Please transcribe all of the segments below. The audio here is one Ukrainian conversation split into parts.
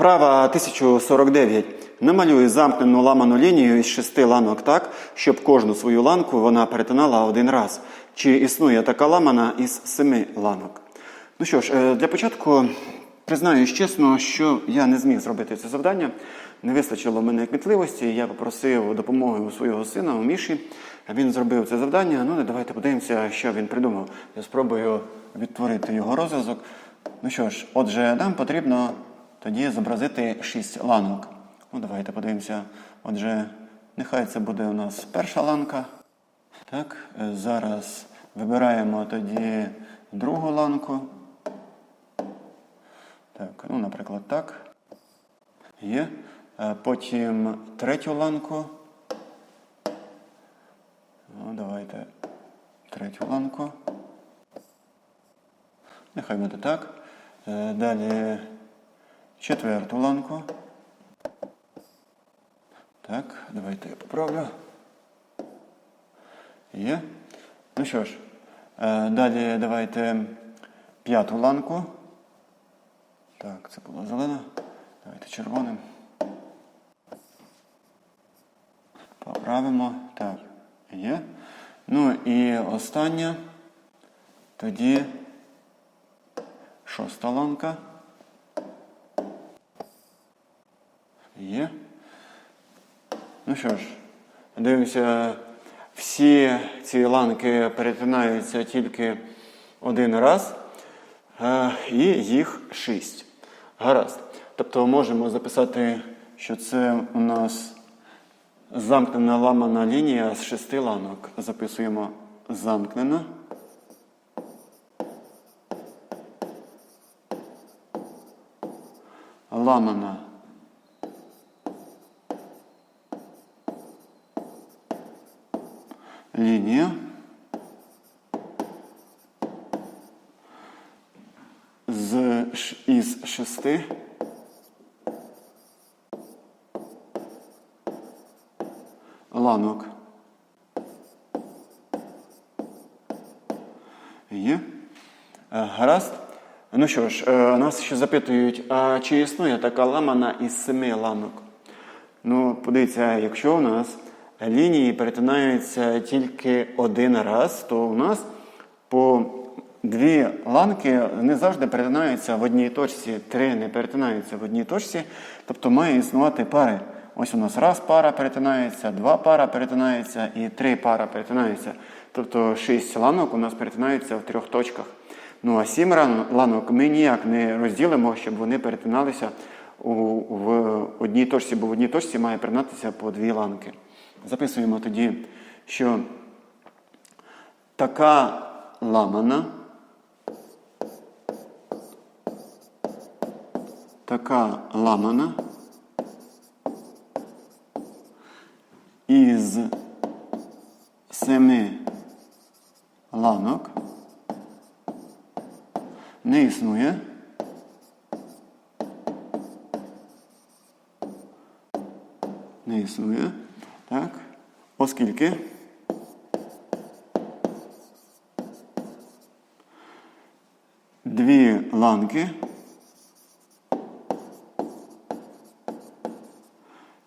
Вправа 1049. Намалюй замкнену ламану лінію із шести ланок так, щоб кожну свою ланку вона перетинала один раз. Чи існує така ламана із семи ланок? Ну що ж, е, для початку признаюсь чесно, що я не зміг зробити це завдання. Не вистачило мене кмітливості. Я попросив допомоги у свого сина, у Міші. Він зробив це завдання. Ну, давайте подивимося, що він придумав. Я спробую відтворити його розв'язок. Ну що ж, отже, нам потрібно тоді зобразити шість ланок. Ну, давайте подивимося. Отже, нехай це буде у нас перша ланка. Так, е, зараз вибираємо тоді другу ланку. Так, ну, наприклад, так. Є. Е, Потім третю ланку. Ну, давайте третю ланку. Нехай буде так. Е, Далі четверту ланку. Так, давайте я поправлю. Є. Ну що ж, е, далі давайте п'яту ланку. Так, це була зелена. Давайте червоним. Поправимо. Так, є. Ну і остання. Тоді шоста ланка. Є. Ну що ж, дивимося, всі ці ланки перетинаються тільки один раз, е, і їх шість. Гаразд. Тобто можемо записати, що це у нас замкнена ламана лінія з шести ланок. Записуємо замкнена. Ламана лінія з, із шести ланок. Є. Е, Гаразд. Ну що ж, е, нас ще запитують, а чи існує така ламана із семи ланок? Ну, подивіться, якщо у нас лінії перетинаються тільки один раз, то у нас по дві ланки не завжди перетинаються в одній точці, три не перетинаються в одній точці, тобто має існувати пари. Ось у нас раз пара перетинається, два пара перетинається і три пара перетинаються. Тобто шість ланок у нас перетинаються в трьох точках. Ну а сім ланок ми ніяк не розділимо, щоб вони перетиналися у, в одній точці, бо в одній точці має перетинатися по дві ланки. Записуємо тоді, що така ламана, така ламана із семи ланок не існує. Не існує. Так. Оскільки дві ланки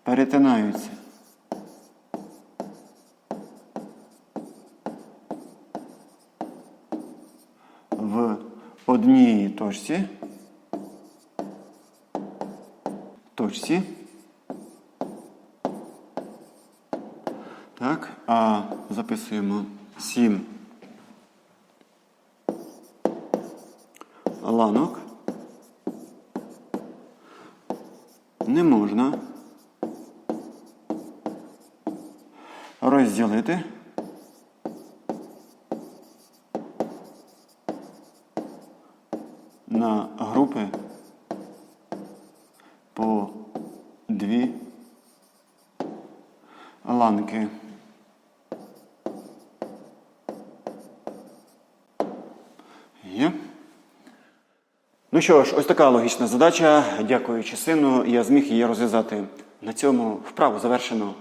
перетинаються. В одній точці. Точці. Так, а записуємо 7 ланок. Не можна розділити на групи по дві ланки. Є. Ну що ж, ось така логічна задача. Дякуючи сину, я зміг її розв'язати. На цьому вправу завершено.